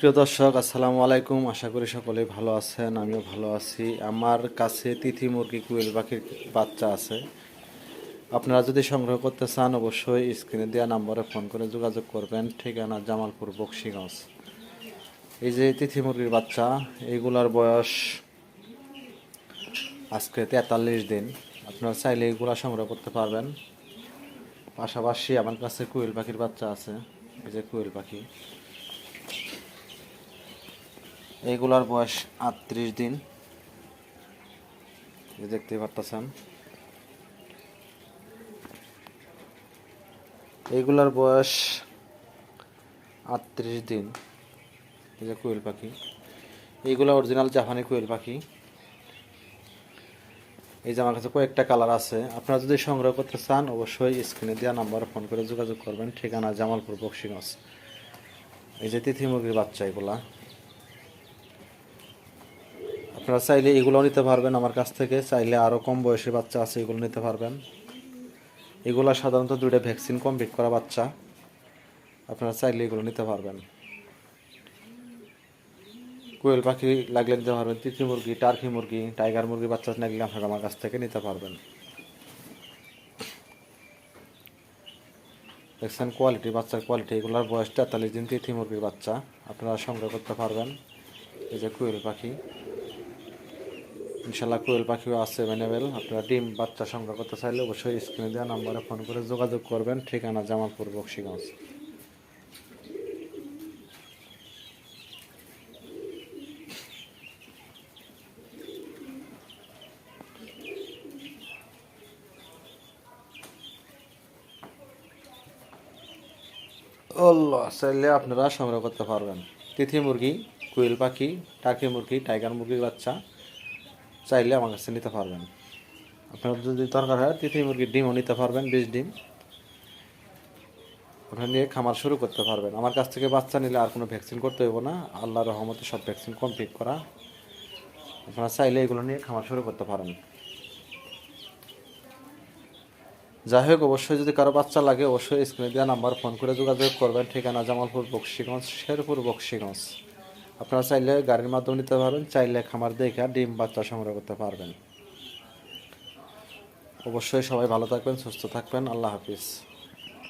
প্রিয় দর্শক, আসসালামু আলাইকুম। আশা করি সকলেই ভালো আছেন, আমিও ভালো আছি। আমার কাছে তিথি মুরগি, কুয়েল পাখির বাচ্চা আছে। আপনারা যদি সংগ্রহ করতে চান, অবশ্যই স্ক্রিনে দেওয়া নম্বরে ফোন করে যোগাযোগ করবেন। ঠিকানা জামালপুর, বক্সিগঞ্জ। এই যে তিথি মুরগির বাচ্চা, এইগুলার বয়স আজকে তেতাল্লিশ দিন। আপনারা চাইলে এইগুলা সংগ্রহ করতে পারবেন। পাশাপাশি আমার কাছে কুয়েল পাখির বাচ্চা আছে। এই যে কুয়েল পাখি। এইগুলার বয়স আটত্রিশ দিন। দেখতেই পারতেছেন। এইগুলার বয়স আটত্রিশ দিন। এই যে কোয়েল পাখি। এইগুলো অরিজিনাল জাপানি কোয়েল পাখি। এই যে আমার কাছে কয়েকটা কালার আছে। আপনারা যদি সংগ্রহ করতে চান, অবশ্যই স্ক্রিনে দেওয়া নাম্বারে ফোন করে যোগাযোগ করবেন। ঠিকানা জামালপুর বক্সিগঞ্জ। এই যে তিথি মুরগির বাচ্চা এগুলা। আপনারা চাইলে এগুলো নিতে পারবেন আমার কাছ থেকে। চাইলে আরও কম বয়সী বাচ্চা আছে, এগুলো নিতে পারবেন। এগুলো সাধারণত দুইটা ভ্যাকসিন কমপ্লিট করা বাচ্চা। আপনারা চাইলে এগুলো নিতে পারবেন। কোয়েল পাখি লাগলে নিতে পারবেন তিথি মুরগি, টার্কি মুরগি, টাইগার মুরগি বাচ্চা লাগলে আপনারা আমার কাছ থেকে নিতে পারবেন। দেখছেন কোয়ালিটি বাচ্চার কোয়ালিটি এগুলোর বয়স তেতাল্লিশ দিন তিথি মুরগির বাচ্চা। আপনারা সংগ্রহ করতে পারবেন। এই যে কোয়েল পাখি। ইনশাল্লাহ কোয়েল পাখিও আছে অ্যাভেলেবেল আপনারা ডিম, বাচ্চা সংগ্রহ করতে চাইলে অবশ্যই স্ক্রিনে দেওয়া নাম্বারে ফোন করে যোগাযোগ করবেন। ঠিকানা জামালপুর, বক্সিগঞ্জ। চাইলে আপনারা সংগ্রহ করতে পারবেন। তিথি মুরগি, কুয়েল পাখি টাকি মুরগি টাইগার মুরগির বাচ্চা। চাইলে আমার কাছে নিতে পারবেন। আপনার যদি দরকার হয় তিথি মুরগির ডিমও নিতে পারবেন, বিশ ডিম। ওটা নিয়ে খামার শুরু করতে পারবেন। আমার কাছ থেকে বাচ্চা নিলে আর কোনো ভ্যাকসিন করতে হইব না। আল্লাহ রহমতে সব ভ্যাকসিন কমপ্লিট করা। আপনারা চাইলে এগুলো নিয়ে খামার শুরু করতে পারেন। যাই হোক, অবশ্যই যদি কারও বাচ্চা লাগে, অবশ্যই স্ক্রিনে দেওয়া নাম্বার ফোন করে যোগাযোগ করবেন। ঠিকানা জামালপুর বক্সিগঞ্জ, শেরপুর বক্সিগঞ্জ। আপনারা চাইলে গাড়ির মাধ্যমে নিতে পারবেন, চাইলে খামার দেখে ডিম, বাচ্চা সংগ্রহ করতে পারবেন। অবশ্যই সবাই ভালো থাকবেন, সুস্থ থাকবেন। আল্লাহ হাফিজ।